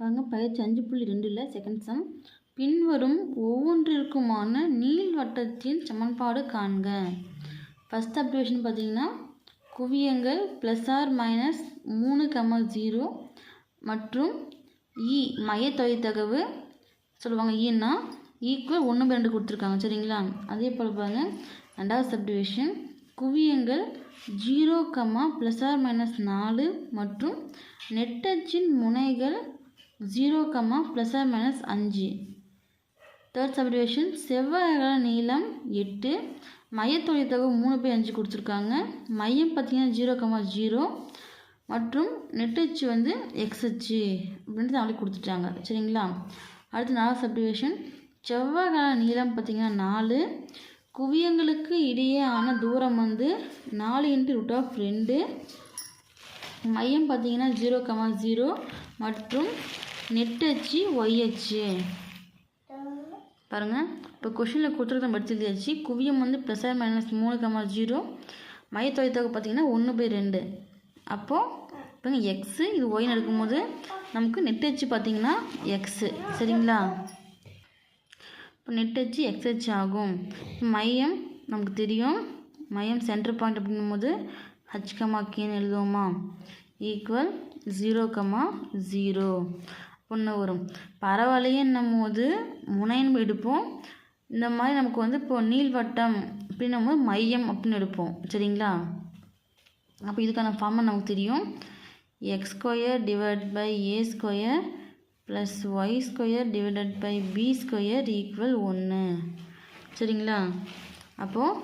பாருங்க பயிற்சி அஞ்சு புள்ளி ரெண்டில் செகண்ட் சம் பின்வரும் ஒவ்வொன்றிற்குமான நீள்வட்டத்தின் சமன்பாடு காண்க. ஃபஸ்ட் அப்ரிவேஷன் பார்த்தீங்கன்னா குவியங்கள் ப்ளஸ் ஆர் மைனஸ் மூணு கமா ஜீரோ மற்றும் e, இ மையத்தொகைத்தகவு சொல்லுவாங்க. E ஈன்னா ஈக்குவல் ஒன்று ரெண்டு கொடுத்துருக்காங்க சரிங்களா? அதே போல் பாருங்கள் ரெண்டாவது subdivision குவியங்கள் zero comma plus or minus நாலு மற்றும் நெட்டச்சின் முனைகள் zero comma plus or minus அஞ்சு. தேர்ட் சப்டிவிஷன் செவ்வாய்கள நீளம் எட்டு. மையத்தொழில் தொகை மூணு பை அஞ்சு கொடுத்துருக்காங்க. மையம் பார்த்தீங்கன்னா ஜீரோ கமா ஜீரோ. மற்றும் நெட்டச்சு வந்து எக்ஸ் அச்சு அப்படின்றது அவங்களே கொடுத்துட்டாங்க. சரிங்களா? அடுத்து நாலாவது சப்டிவிஷன் செவ்வாய்கள நீளம் பார்த்தீங்கன்னா நாலு. குவியங்களுக்கு இடையே ஆன தூரம் வந்து நாலு இன்ட்டு ரூட் ஆஃப் ரெண்டு. மையம் பார்த்தீங்கன்னா ஜீரோ கமா ஜீரோ. மற்றும் நெட்டச்சு ஒய் அச்சு. பாருங்கள் இப்போ கொஷினில் கொடுத்துருக்க நம்ம எழுதியாச்சு. குவியம் வந்து ப்ளஸ் ஆர் மைனஸ் மூணு கமா ஜீரோ மையத்தொகைத்தொகை பார்த்தீங்கன்னா ஒன்று பை ரெண்டு. அப்போது இப்போ எக்ஸு இது ஒய்னு எடுக்கும்போது நமக்கு நெட் அச்சு பார்த்திங்கன்னா எக்ஸு சரிங்களா? இப்போ நெட் அச்சு எக்ஸ் அச்சு ஆகும். மையம் நமக்கு தெரியும். மையம் சென்டர் பாயிண்ட் அப்படிங்கும்போது ஹச் கமா கேன்னு எழுதுவோமா? ஈக்குவல் ஜீரோ கமா ஜீரோ ஒன்று வரும். பரவலையன்னும் போது முனைன்னு எடுப்போம். இந்த மாதிரி நமக்கு வந்து இப்போ நீள்வட்டம் அப்படின்னும் போது மையம் அப்படின்னு எடுப்போம். சரிங்களா? அப்போ இதுக்கான ஃபார்மை நமக்கு தெரியும். X square divide by A square plus Y square divided by B square equal ஒன்று சரிங்களா? அப்போது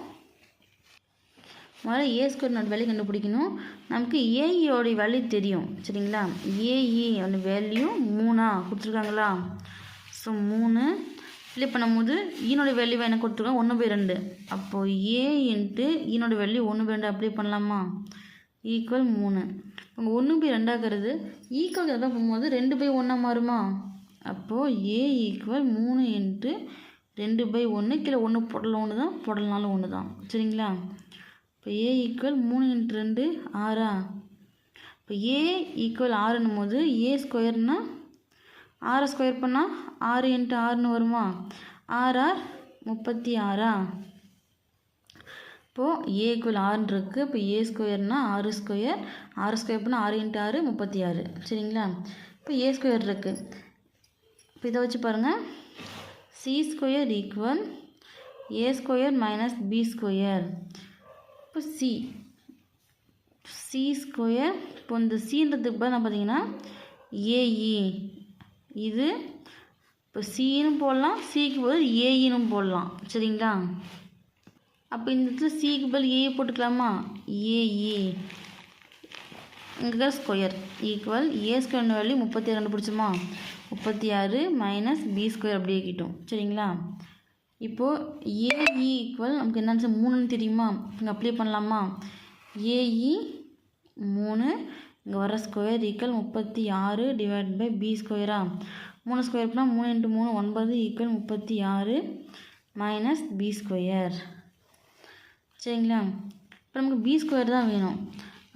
முதல்ல ஏ ஸ்கொயர்னோட வேல்யூ கண்டுபிடிக்கணும். நமக்கு ஏஇயோடைய வேல்யூ தெரியும். சரிங்களா? ஏஇ அந்த வேல்யூ மூணா கொடுத்துருக்காங்களா? ஸோ மூணு. ஃபில்அப் பண்ணும்போது e ஈனோட வேல்யூ என்ன கொடுத்துருக்காங்க ஒன்று பை ரெண்டு. அப்போது ஏ இன்ட்டு ஈனோட e வேல்யூ ஒன்று பை ரெண்டு அப்ளை பண்ணலாமா? ஈக்குவல் மூணு. உங்கள் ஒன்று பை ரெண்டாகிறது ஈக்குவல் எதாவது போகும்போது ரெண்டு பை ஒன்றா மாறுமா? அப்போது ஏ ஈக்குவல் மூணு இன்ட்டு ரெண்டு பை ஒன்று கீழே ஒன்று போடலாம் ஒன்று தான் போடலனாலும் ஒன்று தான் சரிங்களா? இப்போ ஏ ஈக்குவல் மூணு இன்ட்டு ரெண்டு ஆறா? இப்போ ஏ ஈக்குவல் ஆறுன்னும் போது ஏ ஸ்கொயர்னால் ஆறை ஸ்கொயர் பண்ணால் ஆறு இன்ட்டு ஆறுன்னு வருமா? ஆர்ஆர் முப்பத்தி ஆறா? இப்போது ஏ ஈக்குவல் ஆறுன்னு இருக்குது இப்போ ஏ ஸ்கொயர்னால் ஆறு ஸ்கொயர் ஆறு ஸ்கொயர் பண்ணால் ஆறு இன்ட்டு ஆறு முப்பத்தி ஆறு. சரிங்களா? இப்போ ஏ ஸ்கொயர் இருக்குது இப்போ இதை வச்சு பாருங்கள் C square equal A square minus B square இப்போ சி சி ஸ்கொயர் இப்போ இந்த சின்றதுக்கு பதிலாக பார்த்தீங்கன்னா ஏஇ இது இப்போ சின்னு போடலாம் சிக்கு பதில் ஏஇனும் போடலாம் சரிங்களா அப்போ இந்த இடத்துல சிக்கு பதில் ஏ போட்டுக்கலாமா ஏஇ இங்கே square equal A square value முப்பத்தி ஆறு கண்டுபிடிச்சோமா முப்பத்தி ஆறு மைனஸ் பி ஸ்கொயர் அப்படியே கிட்டும் சரிங்களா இப்போது ஏஇ ஈக்குவல் நமக்கு என்னன்னு மூணுன்னு தெரியுமா? இங்கே அப்ளை பண்ணலாமா? ஏஇ மூணு இங்கே வர ஸ்கொயர் ஈக்குவல் முப்பத்தி ஆறு டிவைட் பை பி ஸ்கொயரா மூணு ஸ்கொயர் பண்ணால் மூணு இன்ட்டு மூணு ஒன்பது ஈக்குவல் முப்பத்தி ஆறு மைனஸ் பி ஸ்கொயர் சரிங்களா? இப்போ நமக்கு பி ஸ்கொயர் தான் வேணும்.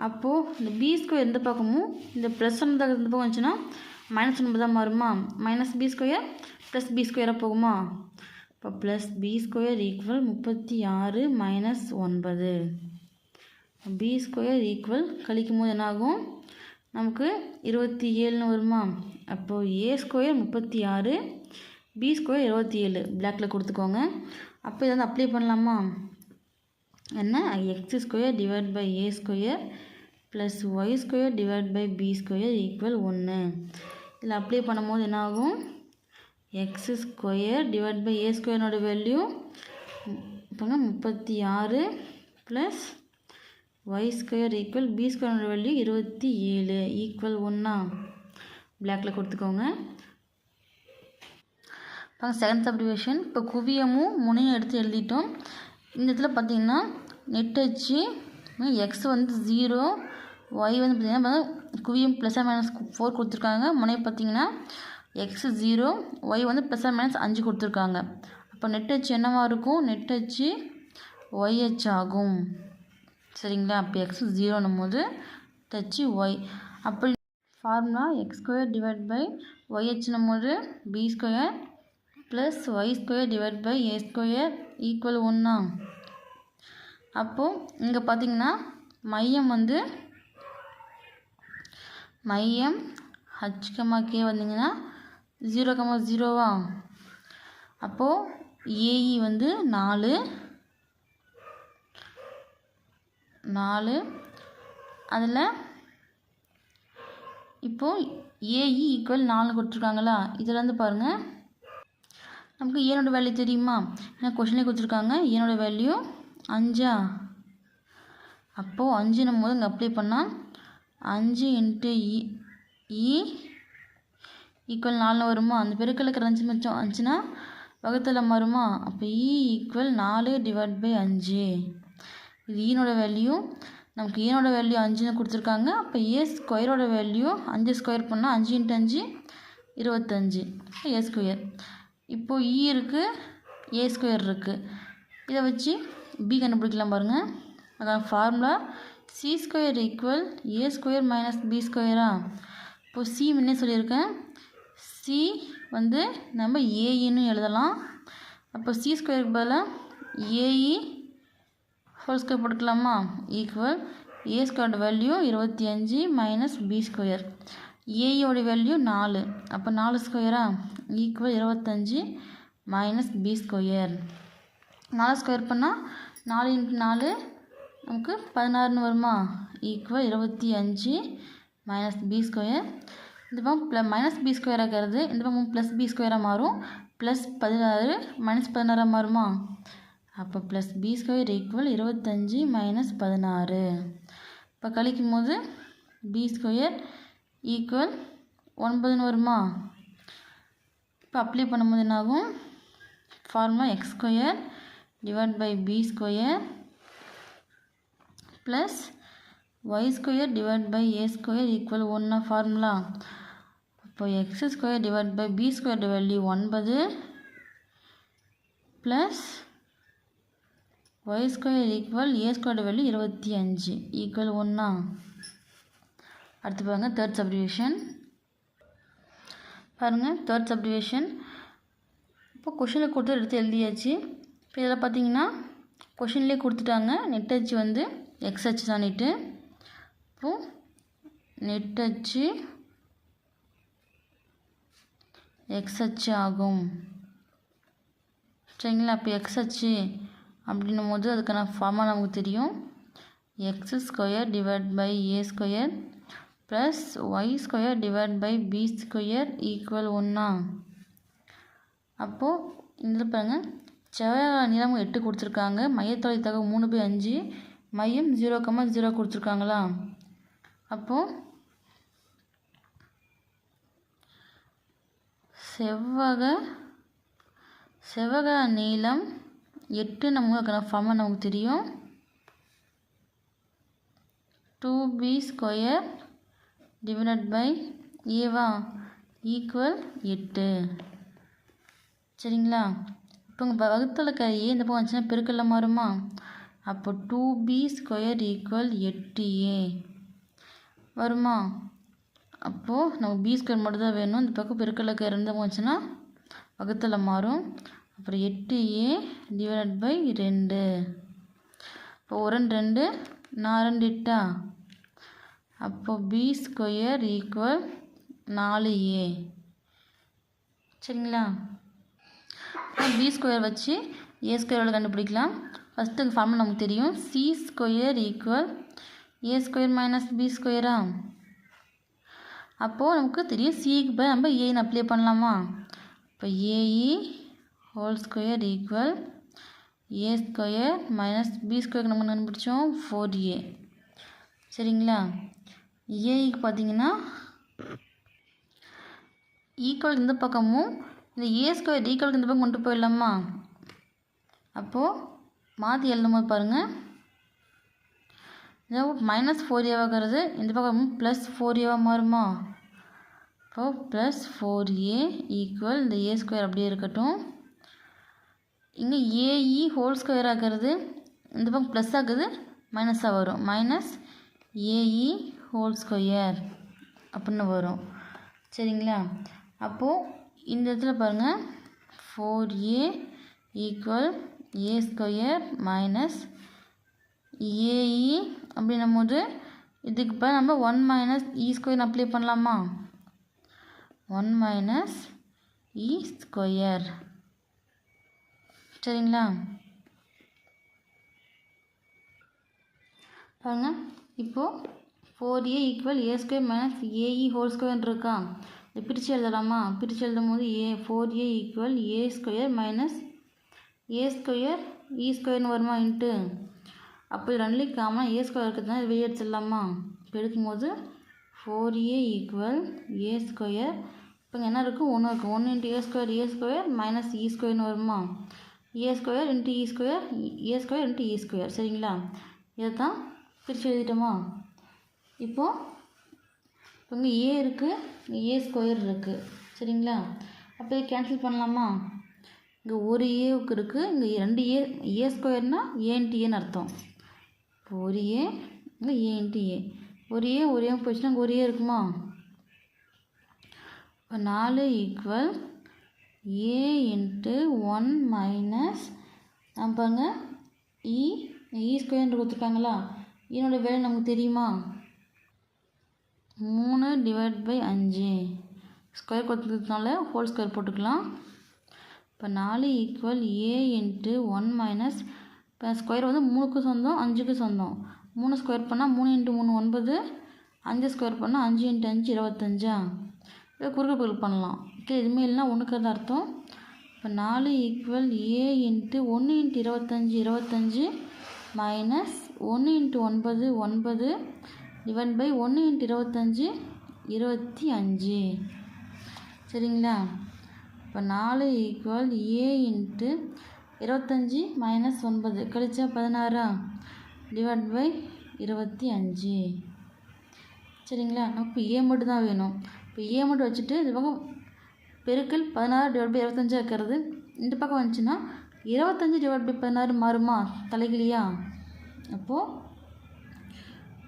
அப்போது இந்த பி ஸ்கொயர் எந்த பக்கமும் இந்த ப்ளஸ் ஒன்று எந்த பக்கம் வந்துச்சுன்னா மைனஸ் ஒன்பது தான் மாறுமா? Minus B square plus B ஸ்கொயராக போகுமா? இப்போ ப்ளஸ் பி ஸ்கொயர் ஈக்குவல் முப்பத்தி ஆறு மைனஸ் ஒன்பது. பி ஸ்கொயர் ஈக்குவல் கழிக்கும் போது என்னாகும்? நமக்கு இருபத்தி ஏழுன்னு வருமா? அப்போது ஏ ஸ்கொயர் முப்பத்தி ஆறு பி ஸ்கொயர் இருபத்தி ஏழு. பிளாக்ல கொடுத்துக்கோங்க. அப்போ இதை வந்து அப்ளை பண்ணலாமா? என்ன? X square divide by A square plus Y square divide by B square equal ஒன்று இதில் அப்ளை பண்ணும்போது என்னாகும்? X square divide by A ஸ்கொயரோட வேல்யூ இப்போங்க முப்பத்தி ஆறு plus Y square equal B ஸ்கொயரோட வேல்யூ இருபத்தி ஏழு ஈக்குவல் ஒன்றா பிளாக்கில் கொடுத்துக்கோங்க. இப்போ செகண்ட் சப்டிவிஷன் இப்போ குவியமும் முனையும் எடுத்து எழுதிட்டோம். இந்த இடத்துல பார்த்தீங்கன்னா நெட் அச்சு எக்ஸ் வந்து ஜீரோ ஒய் வந்து பார்த்திங்கன்னா குவியம் ப்ளஸ் மைனஸ் ஃபோர் கொடுத்துருக்காங்க. முனை பார்த்தீங்கன்னா எக்ஸ் ஜீரோ ஒய் வந்து ப்ளஸ் ஆர் மைனஸ் அஞ்சு கொடுத்துருக்காங்க. அப்போ நெட் அச்சு என்னவாக இருக்கும்? நெட் வச்சு ஒய்ஹெச் ஆகும். சரிங்களா? அப்போ எக்ஸ் ஜீரோன்னும் போது டச்சு ஒய் அப்படி formula X square divide by ஒய்ஹெச்னும் போது B square plus Y square divide by A square equal ஒன்றா அப்போது இங்கே பார்த்தீங்கன்னா மையம் வந்து மையம் ஹச் கே வந்தீங்கன்னா ஜீரோ கம்மா ஜீரோவா? அப்போது ஏஇ வந்து நாலு நாலு அதில் இப்போது ஏஇ ஈக்குவல் நாலு கொடுத்துருக்காங்களா? இதிலேருந்து வந்து பாருங்கள் நமக்கு ஏனோட வேல்யூ தெரியுமா? ஏன்னா கொஷினே கொடுத்துருக்காங்க. ஏனோட வேல்யூ அஞ்சா? அப்போது அஞ்சுன்னும் போது இங்கே அப்ளை பண்ணால் அஞ்சு இன்ட்டு இ e, ஈக்குவல் நாலில் வருமா? அந்த பெருக்கலுக்கு அஞ்சு மிச்சம் அஞ்சுனா வகுத்தில் வருமா? அப்போ இ e ஈக்குவல் நாலு டிவைட் பை அஞ்சு. இது e ஈனோட வேல்யூ நமக்கு e ஈனோட வேல்யூ அஞ்சுன்னு கொடுத்துருக்காங்க. அப்போ ஏ ஸ்கொயரோட வேல்யூ அஞ்சு ஸ்கொயர் பண்ணால் அஞ்சு இன்ட்டு அஞ்சு இருபத்தஞ்சு. ஏ ஸ்கொயர் இப்போது இ இருக்குது ஏ ஸ்கொயர் இருக்குது இதை வச்சு பி கண்டுபிடிக்கலாம் பாருங்கள் அதான் formula C square equal A square minus B ஸ்கொயரா இப்போது சி முன்னே சொல்லியிருக்கேன். சி வந்து நம்ம ஏஇன்னு எழுதலாம். அப்போ சி ஸ்கொயருக்கு பதிலாக ஏஇ ஹோல் ஸ்கொயர் போட்டுக்கலாமா? ஈக்குவல் ஏ ஸ்கொயர்ட் வேல்யூ இருபத்தி அஞ்சு மைனஸ் பி ஸ்கொயர் ஏயோட வேல்யூ நாலு. அப்போ நாலு ஸ்கொயரா ஈக்குவல் இருபத்தஞ்சி மைனஸ் பி ஸ்கொயர் நாலு ஸ்கொயர் பண்ணால் நாலு இன்ட்டு நாலு நமக்கு பதினாறுன்னு வருமா? ஈக்குவல் இருபத்தி அஞ்சு மைனஸ் பி ஸ்கொயர் இந்த பக்கம் ப்ள மைனஸ் பி ஸ்கொயராக இருக்கிறது இந்த பக்கம் ப்ளஸ் பி ஸ்கொயராக மாறும். ப்ளஸ் பதினாறு மைனஸ் பதினாறாக மாறுமா? அப்போ ப்ளஸ் பி ஸ்கொயர் ஈக்குவல் இருபத்தஞ்சி மைனஸ் பதினாறு. இப்போ கழிக்கும் போது பி ஸ்கொயர் ஈக்குவல் ஒன்பதுன்னு வருமா? இப்போ அப்ளை பண்ணும்போது என்னாகும்? Formula X square divide by B square plus Y square divide by A square equal ஒன்னா ஃபார்முலா இப்போ X square divide by B square value ஒன்பது plus Y square equal A square value இருபத்தி அஞ்சு. Equal ஒன்றா அடுத்து பாருங்கள் third subdivision பாருங்கள் third subdivision இப்போ கொஷினில் கொடுத்து எடுத்து எழுதியாச்சு. இப்போ இதில் பார்த்தீங்கன்னா கொஷின்லேயே கொடுத்துட்டாங்க. நெட் அச்சு வந்து எக்ஸ் அச்சு தானிட்டு இப்போது நெட் அச்சு எக்ஸ் அச்சு ஆகும். சரிங்களா? இப்போ எக்ஸ் அச்சு அப்படின்னும் போது அதுக்கான ஃபார்மாக நமக்கு தெரியும். X square divide by A square plus Y square divide by B square equal ஒன்றா அப்போது இதில் பாருங்கள் செவ்வாய் நிலம் எட்டு கொடுத்துருக்காங்க. மையத்தொலை மூணு பை அஞ்சு. மையம் ஜீரோ கம்மா ஜீரோ கொடுத்துருக்காங்களா? அப்போது செவ்வக செவ்வக நீளம் எட்டு நமக்கு ஃபார்மாக நமக்கு தெரியும். Two B square divided by Eva equal எட்டு. சரிங்களா? இப்போ உங்கள் வகுத்தில் ஏ இந்த பக்கம் வந்துச்சுன்னா பெருக்கல்ல மாறுமா? அப்போ டூ பி ஸ்கொயர் ஈக்குவல் எட்டு ஏ வருமா? அப்போது நம்ம பி ஸ்கொயர் மட்டும் தான் வேணும். இந்த பக்கம் பெருக்கல்ல இறந்து போச்சுன்னா பக்கத்தில் வகுத்தில் மாறும். அப்புறம் எட்டு ஏ டிவைட் பை ரெண்டு இப்போ ஒரு ரெண்டு நான் ரெண்டு எட்டா? அப்போ பி ஸ்கொயர் ஈக்குவல் நாலு ஏ சரிங்களா? பி ஸ்கொயர் வச்சு ஏ ஸ்கொயரோட கண்டுபிடிக்கலாம். ஃபஸ்ட்டு ஃபார்முலா நமக்கு தெரியும். C square equal A square minus B ஸ்கொயரா அப்போது நமக்கு தெரியும் சிக்கு போய் நம்ம ஏன்னு அப்ளை பண்ணலாமா? இப்போ A E whole square equal A square minus B square நம்ம கண்டுபிடிச்சோம்? ஃபோர் ஏ சரிங்களா? ஏஇக்கு பார்த்தீங்கன்னா ஈக்குவல் இந்த பக்கமும் இந்த ஏ ஸ்கொயர் ஈக்குவல் இந்த பக்கம் கொண்டு போயிடலாமா? அப்போது மாற்றி எழுதும் போது பாருங்கள் இதோ மைனஸ் ஃபோர் ஏவாகிறது இந்த பக்கம் ப்ளஸ் ஃபோர் ஏவாக மாறுமா? இப்போது ப்ளஸ் ஃபோர் ஏ ஈக்குவல் இந்த ஏ ஸ்கொயர் அப்படியே இருக்கட்டும். இங்கே ஏஇ ஹோல் ஸ்கொயர் ஆகிறது இந்த பக்கம் ப்ளஸ் ஆகுது மைனஸாக வரும். மைனஸ் ஏஇ ஹோல் ஸ்கொயர் அப்படின்னு வரும். சரிங்களா? அப்போது இந்த இடத்துல பாருங்கள் four A equal A square minus A E அப்படின்னும் போது இதுக்கு இப்போ நம்ம one minus E square apply பண்ணலாமா? ஒன் மைனஸ் இ ஸ்கொயர் சரிங்களா? பாருங்க இப்போது four A equal A square minus A E whole square இருக்கா? இதை பிரித்து எழுதலாமா? பிரித்து எழுதும் போது A four A equal A square minus A square E ஸ்கொயர்னு வருமா? இன்ட்டு அப்போ இது ரெண்டுலேயும் காமனாக ஏ ஸ்கொயர் இருக்கிறதுனால வெளியே எடுத்துடலாமா? இப்போ எடுக்கும்போது four A equal A square இப்போ என்ன இருக்குது ஒன்று இருக்குது ஒன்று into A square A square minus E ஸ்கொயர்னு வருமா? A square into E square A square into E square சரிங்களா? இதை தான் பிரித்து எழுதிட்டோமா? இப்போது இப்போ இங்கே ஏ இருக்குது இங்கே ஏ ஸ்கொயர் இருக்குது சரிங்களா? அப்போ இதை கேன்சல் பண்ணலாமா? இங்கே ஒரு ஏவுக்கு இருக்குது இங்கே ரெண்டு ஏ ஏ ஸ்கொயர்னால் ஏன்ட்டு ஏன்னு அர்த்தம். ஒரு ஏ இல்லை ஏ இன்ட்டு ஏ ஒரு ஏ ஒரு ஏ போச்சுன்னா ஒரு ஏ இருக்குமா? இப்போ நாலு equal A into one minus நம்ம பாருங்க e, E E square e கொடுத்துருக்காங்களா? என்னோடய e வேலை நமக்கு தெரியுமா? மூணு டிவைட் பை அஞ்சு. ஸ்கொயர் கொடுத்ததுனால ஹோல் ஸ்கொயர் போட்டுக்கலாம். இப்போ நாலு equal A into one minus இப்போ ஸ்கொயர் வந்து மூணுக்கு சொந்தம் அஞ்சுக்கு சொந்தம். மூணு ஸ்கொயர் பண்ணால் மூணு இன்ட்டு மூணு ஒன்பது அஞ்சு ஸ்கொயர் பண்ணால் அஞ்சு இன்ட்டு அஞ்சு இருபத்தஞ்சா? இதை குறுக்கு பொருள் பண்ணலாம். ஓகே எதுவுமே இல்லைனா ஒன்றுக்கு தான் அர்த்தம். இப்போ நாலு ஈக்குவல் ஏ இன்ட்டு ஒன்று இன்ட்டு இருபத்தஞ்சி இருபத்தஞ்சி மைனஸ் ஒன்று இன்ட்டு ஒன்பது ஒன்பது டிவைட் பை ஒன்று இன்ட்டு இருபத்தஞ்சி இருபத்தி அஞ்சு. சரிங்களா? இப்போ நாலு ஈக்குவல் ஏ இன்ட்டு இருபத்தஞ்சி மைனஸ் ஒன்பது. கழிச்சா பதினாறா? டிவைட் பை இருபத்தி அஞ்சு. சரிங்களா? நமக்கு ஏ மட்டும் தான் வேணும். இப்போ ஏ மட்டும் வச்சுட்டு இது பக்கம் பெருக்கல் பதினாறு டிவைட் பை இருபத்தஞ்சா இருக்கிறது. இந்த பக்கம் வந்துச்சுன்னா இருபத்தஞ்சி டிவைட் பை பதினாறு மாறுமா? தலைகிலியா அப்போது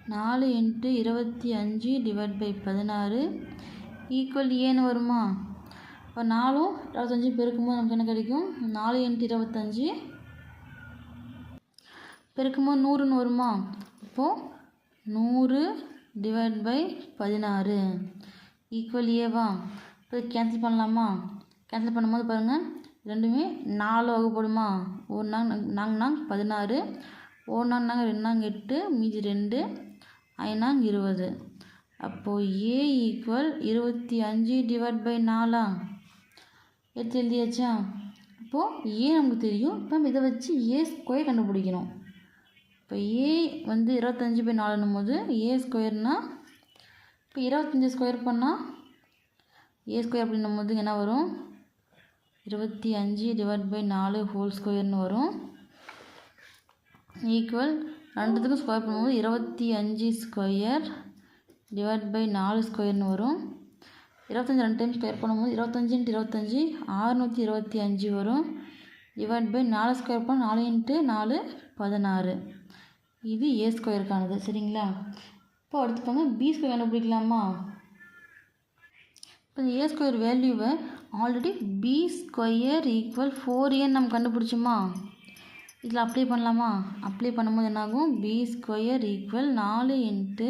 நாலு இன்ட்டு இருபத்தி அஞ்சு டிவைட் பை பதினாறு ஈக்குவல் ஏன்னு வருமா? இப்போ நாலும் இருபத்தஞ்சி பெருக்கும்போது நமக்கு என்ன கிடைக்கும்? நாலு இன்ட்டு இருபத்தஞ்சி. பெருக்கும்போது நூறுன்னு வருமா? இப்போது நூறு டிவைட் பை பதினாறு. ஈக்குவல் ஏவா இப்போ கேன்சல் பண்ணலாமா? கேன்சல் பண்ணும்போது பாருங்கள் ரெண்டுமே நாலு வகுப்படுமா? ஒரு நாங் நாங்க நாங் பதினாறு. ஒரு நாங் நாங்கள் ரெண்டு நாங்க எட்டு மீதி ரெண்டு ஐநாங் இருபது. அப்போது ஏ ஈக்குவல் இருபத்தி அஞ்சு டிவைட் பை நாலா? எடுத்து எழுதியாச்சா? இப்போது ஏ நமக்கு தெரியும். இப்போ இதை வச்சு ஏ ஸ்கொயர் கண்டுபிடிக்கணும். இப்போ ஏ வந்து இருபத்தஞ்சி பை நாலுன்னும் போது ஏ ஸ்கொயர்னால் இப்போ இருபத்தஞ்சி ஸ்கொயர் பண்ணால் ஏ ஸ்கொயர் அப்படின்னும் போது என்ன வரும்? இருபத்தி அஞ்சு டிவைட் பை நாலு ஹோல் ஸ்கொயர்னு வரும். ஈக்குவல் ரெண்டுத்துக்கும் ஸ்கொயர் பண்ணும்போது இருபத்தி அஞ்சு ஸ்கொயர் டிவைட் பை நாலு ஸ்கொயர்னு வரும். இருபத்தஞ்சி ரெண்டு டைம் ஸ்கொயர் பண்ணும்போது இருபத்தஞ்சி இன்ட்டு இருபத்தஞ்சி ஆறுநூற்றி இருபத்தி அஞ்சு வரும். டிவைட் பை நாலு ஸ்கொயர் பண்ண நாலு இன்ட்டு நாலு பதினாறு. இது ஏ ஸ்கொயருக்கானது சரிங்களா? இப்போ அடுத்து பாருங்க பி ஸ்கொயர் கண்டுபிடிக்கலாமா? இப்போ இந்த ஏ ஸ்கொயர் வேல்யூவை already B square equal four ஏன்னு நம்ம கண்டுபிடிச்சோமா? இதில் அப்ளை பண்ணலாமா? அப்ளை பண்ணும்போது என்னாகும்? பி ஸ்கொயர் ஈக்குவல் நாலு இன்ட்டு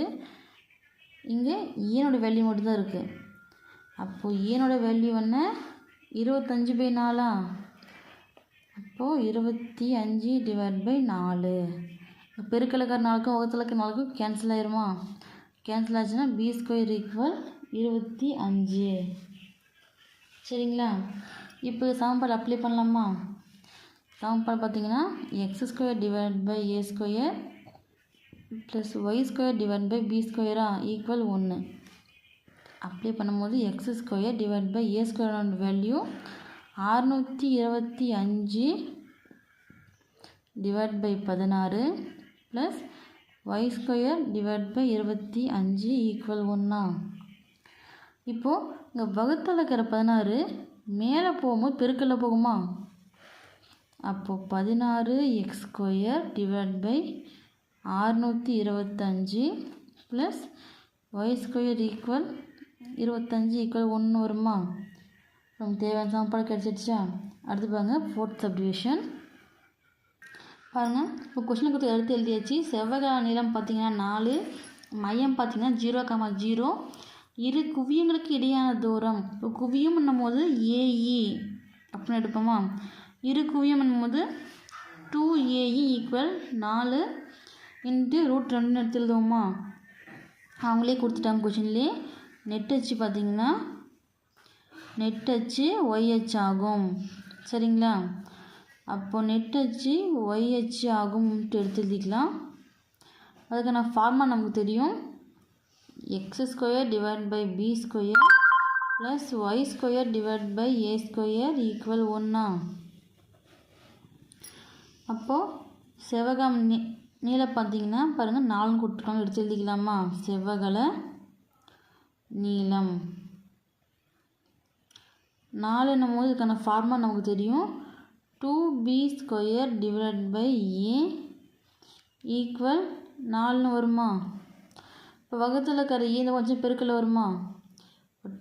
இங்கே e ஏனோட வேல்யூ மட்டும்தான் இருக்குது அப்போது ஏனோட வேல்யூ என்ன? இருபத்தஞ்சி பை நாலா? அப்போது இருபத்தி அஞ்சு டிவைட் பை நாலு. பெருக்கலுக்கிற நாளுக்கும் வகுத்தலுக்கு நாளுக்கும் கேன்சல் ஆயிருமா? கேன்சல் ஆச்சுன்னா பி ஸ்கொயர் ஈக்குவல் இருபத்தி அஞ்சு. சரிங்களா? இப்போ சமன்பாடு அப்ளை பண்ணலாமா? சமன்பாடு பார்த்தீங்கன்னா X square divide by A square plus Y square divide by B ஸ்கொயரா equal ஒன்று அப்ளை பண்ணும்போது X square divide by A ஸ்கொயரோட வேல்யூ அறுநூற்றி இருபத்தி அஞ்சு டிவைட் பை பதினாறு plus Y square divide by இருபத்தி அஞ்சு ஈக்குவல் ஒன்றா இப்போது இங்கே வகுத்தில் இருக்கிற பதினாறு மேலே போகும்போது பெருக்கல்ல போகுமா? அப்போது பதினாறு எக்ஸ் ஸ்கொயர் டிவைட் பை அறுநூற்றி இருபத்தஞ்சி ப்ளஸ் ஒய் ஸ்கொயர் ஈக்குவல் இருபத்தஞ்சி ஈக்குவல் ஒன்று வருமா? நமக்கு தேவையான சாப்பாடு கிடச்சிடுச்சா அடுத்து பாருங்கள் ஃபோர்த் சப்டிவிஷன் பாருங்கள் இப்போ கொஷினுக்கு கொடுத்து எடுத்து எழுதியாச்சு. செவ்வக நீளம் பார்த்தீங்கன்னா நாலு மையம் பார்த்தீங்கன்னா ஜீரோ கமா ஜீரோ இரு குவியங்களுக்கு இடையான தூரம். இப்போ குவியம் பண்ணும்போது ஏஇ அப்படின்னு எடுப்போமா? இரு குவியம் பண்ணும்போது டூ ஏஇ ஈக்குவல் நாலு இன்ட்டு ரூட் ரெண்டுன்னு எடுத்து எழுதுவோமா? அவங்களே கொடுத்துட்டாங்க கொஷின்லேயே நெட் அச்சு பார்த்தீங்கன்னா நெட் அச்சு ஒய் அச்சு ஆகும். சரிங்களா? அப்போது நெட் அச்சு ஒய் அச்சு ஆகும்ட்டு எடுத்து எழுதிக்கலாம் அதுக்கான ஃபார்மா நமக்கு தெரியும். X square divide by B square plus Y square divide by A square equal ஒன்றா அப்போது செவ்வகம் நீ நீளம் பார்த்தீங்கன்னா பாருங்கள் நாலு கொடுத்துருக்காங்க எடுத்து எழுதிக்கலாமா? செவ்வகலை நீளம். நாலுன்னும் போது இதுக்கான ஃபார்மா நமக்கு தெரியும். Two B square divide by A equal நாலுன்னு வருமா? இப்போ வகுத்தில் இருக்கிற e ஏ இந்த கொஞ்சம் பெருக்கில் வருமா?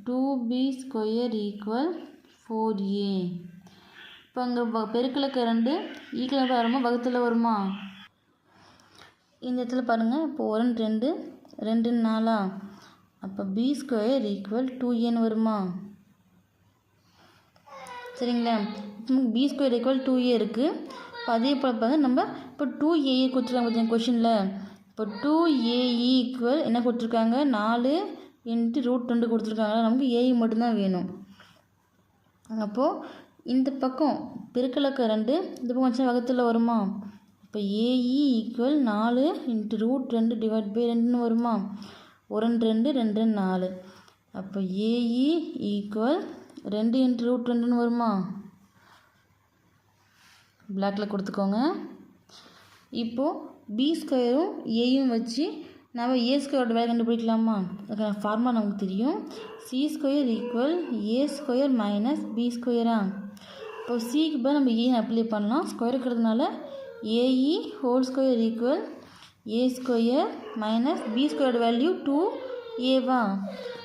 Two B square equal four A இப்போ அங்கே பெருக்கல் இருக்கிற ரெண்டு ஈக்குவல் வருமா வகுத்தில் வருமா? இந்த இடத்துல பாருங்கள் இப்போ ஒரு ரெண்டு ரெண்டு நாலா? அப்போ பி ஸ்கொயர் ஈக்குவல் டூ ஏன்னு வருமா? சரிங்களா? B square equal two A இருக்குது இப்போ அதே போல் பார்த்தா நம்ம இப்போ டூ ஏஏ கொடுத்துருக்காங்க பார்த்தீங்க கொஷினில் இப்போ டூ ஏஇ ஈக்குவல் என்ன கொடுத்துருக்காங்க? நாலு இன்ட்டு ரூட் ரெண்டு கொடுத்துருக்காங்க. நமக்கு ஏஇ மட்டும்தான் வேணும். அப்போது இந்த பக்கம் பெருக்கலக்க ரெண்டு இந்த பக்கம் வச்சா வகத்தில் வருமா? இப்போ ஏஇ ஈக்குவல் நாலு இன்ட்டு ரூட் ரெண்டு டிவைட் பை ரெண்டுன்னு வருமா? ஒரு ரெண்டு e ரெண்டு ரெண்டு நாலு. அப்போ ஏஇ ஈக்குவல் ரெண்டு இன்ட்டு ரூட் ரெண்டுன்னு வருமா? பிளாக்கில் கொடுத்துக்கோங்க. இப்போது பி ஸ்கொயரும் ஏயும் வச்சு நம்ம ஏ ஸ்கொயரோட வேலை கண்டுபிடிக்கலாமா? அதுக்கான ஃபார்முலா நமக்கு தெரியும். C square equal A square minus B ஸ்கொயரா இப்போ சிக்கு பதில் நம்ம e ஏன்னு அப்ளை பண்ணலாம். ஸ்கொயர் இருக்கிறதுனால A E whole square equal A square minus B ஸ்கொயரோட வேல்யூ டூ ஏவா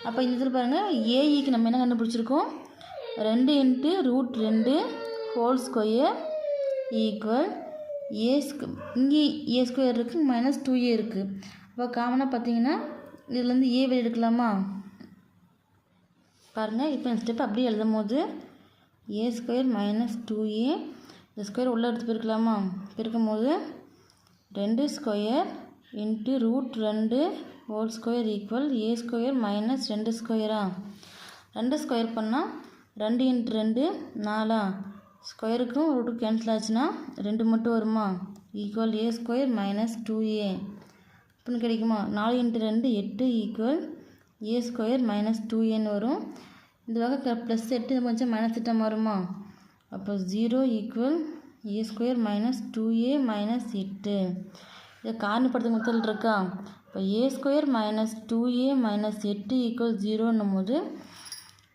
அப்போ இந்த இதில் பாருங்கள் ஏஇக்கு நம்ம என்ன கண்டுபிடிச்சிருக்கோம்? ரெண்டு இன்ட்டு ரூட் ரெண்டு whole square equal A square இங்கே ஏ ஸ்கொயர் இருக்குது மைனஸ் டூ ஏ இருக்குது அப்போ காமனாக பார்த்தீங்கன்னா இதுலேருந்து ஏ வெளியே எடுக்கலாமா? பாருங்கள் இப்போ இந்த ஸ்டெப் அப்படியே எழுதும் போது A square minus two A இந்த ஸ்கொயர் உள்ளே எடுத்து பெருக்கலாமா? பெருக்கும் போது ரெண்டு ஸ்கொயர் இன்ட்டு ரூட் ரெண்டு whole square equal A square minus ரெண்டு ஸ்கொயரா? ரெண்டு ஸ்கொயர் பண்ணால் ரெண்டு இன்ட்டு ரெண்டு நாலா? ஸ்கொயருக்கும் ரூட்டு கேன்சல் ஆச்சுன்னா ரெண்டு மட்டும் வருமா? Equal A square minus two A. அப்படின்னு கிடைக்குமா? நாலு இன்ட்டு ரெண்டு எட்டு equal A square minus two ஏன்னு வரும். இந்த வகை ப்ளஸ் எட்டு கொஞ்சம் மைனஸ் எட்டாக வருமா? அப்போ zero equal A square minus two A minus எட்டு இதை காரணப்படுத்த முதல் இருக்கா? இப்போ A square minus two A minus எட்டு ஈக்குவல் ஜீரோன்னும் போது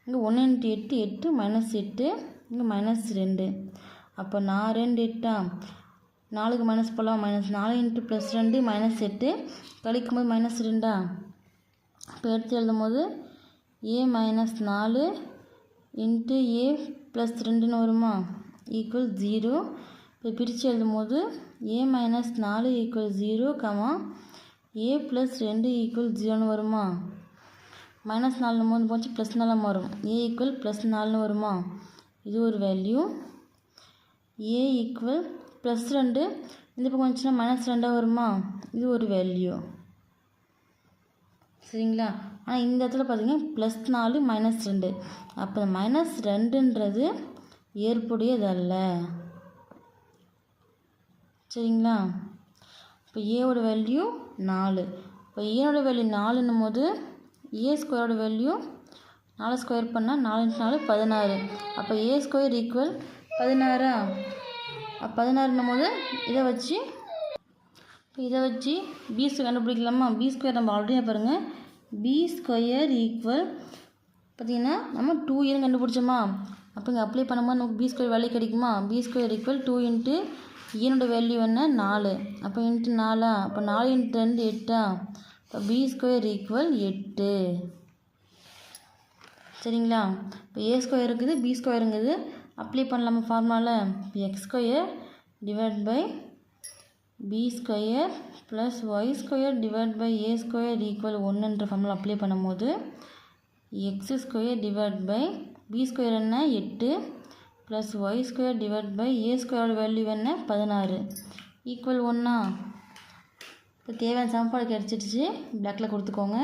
இங்கே ஒன்று இன்ட்டு எட்டு எட்டு மைனஸ் எட்டு இங்கே மைனஸ் ரெண்டு அப்போ நான் ரெண்டு எட்டா? நாலுக்கு மைனஸ் போகலாம் மைனஸ் நாலு இன்ட்டு ப்ளஸ் ரெண்டு மைனஸ் எட்டு கழிக்கும் போது மைனஸ் ரெண்டா இப்போ எடுத்து எழுதும் போது ஏ மைனஸ் நாலு இன்ட்டு ஏ ப்ளஸ் ரெண்டுன்னு வருமா? ஈக்குவல் ஜீரோ இப்போ பிரித்து எழுதும் போது ஏ மைனஸ் நாலு equal zero comma A plus ரெண்டு ஈக்குவல் ஜீரோன்னு வருமா? மைனஸ் நாலு போது போச்சு ப்ளஸ் நாலாக வரும். ஏ ஈக்குவல் ப்ளஸ் நாலுன்னு வருமா? இது ஒரு வேல்யூ ஏ ஈக்குவல் ப்ளஸ் ரெண்டு. இந்த பக்கம் வந்துச்சுன்னா மைனஸ் ரெண்டாக வருமா? இது ஒரு வேல்யூ சரிங்களா? ஆனால் இந்த இடத்துல பார்த்தீங்கன்னா ப்ளஸ் நாலு மைனஸ் ரெண்டு. அப்போ மைனஸ் ரெண்டுன்றது ஏற்புடையதல்ல. சரிங்களா? இப்போ ஏவோட வேல்யூ நாலு. இப்போ ஏனோட வேல்யூ நாலுன்னும் போது ஏ ஸ்கொயரோட வேல்யூ நாலு ஸ்கொயர் பண்ணால் நாலு நாலு பதினாறு. அப்போ ஏ ஸ்கொயர் ஈக்குவல் பதினாறா? அப்போ பதினாறுன்னும் போது இதை வச்சு இப்போ இதை வச்சு பி ஸ்கொயர் கண்டுபிடிக்கலாமா? பி ஸ்கொயர் நம்ம ஆல்ரெடி பாருங்கள் பி ஸ்கொயர் ஈக்குவல் பார்த்தீங்கன்னா நம்ம டூ ஏன்னு கண்டுபிடிச்சோமா? அப்போ இங்கே அப்ளை பண்ணும்போது நமக்கு பி ஸ்கொயர் வேல்யூ கிடைக்குமா? B square equal two into ஈனோட value என்ன? நாலு. அப்போ இன்ட்டு நாலா? அப்போ நாலு இன்ட்டு ரெண்டு எட்டா? இப்போ பி ஸ்கொயர் ஈக்குவல் எட்டு. சரிங்களா? இப்போ ஏ ஸ்கொயர் இருக்குது பி ஸ்கொயருங்குது அப்ளை பண்ணலாமா ஃபார்முலாவில் இப்போ X square divide by B square plus Y square divide by A square equal ஒன்றுன்ற formula apply பண்ணும்போது X square divide by B square என்ன? எட்டு plus Y square divide by A ஸ்கொயரோட value என்ன? பதினாறு. ஈக்குவல் ஒன்றா இப்போ தேவையான சமன்பாடு கிடச்சிடுச்சு. பிளாக்கில் கொடுத்துக்கோங்க.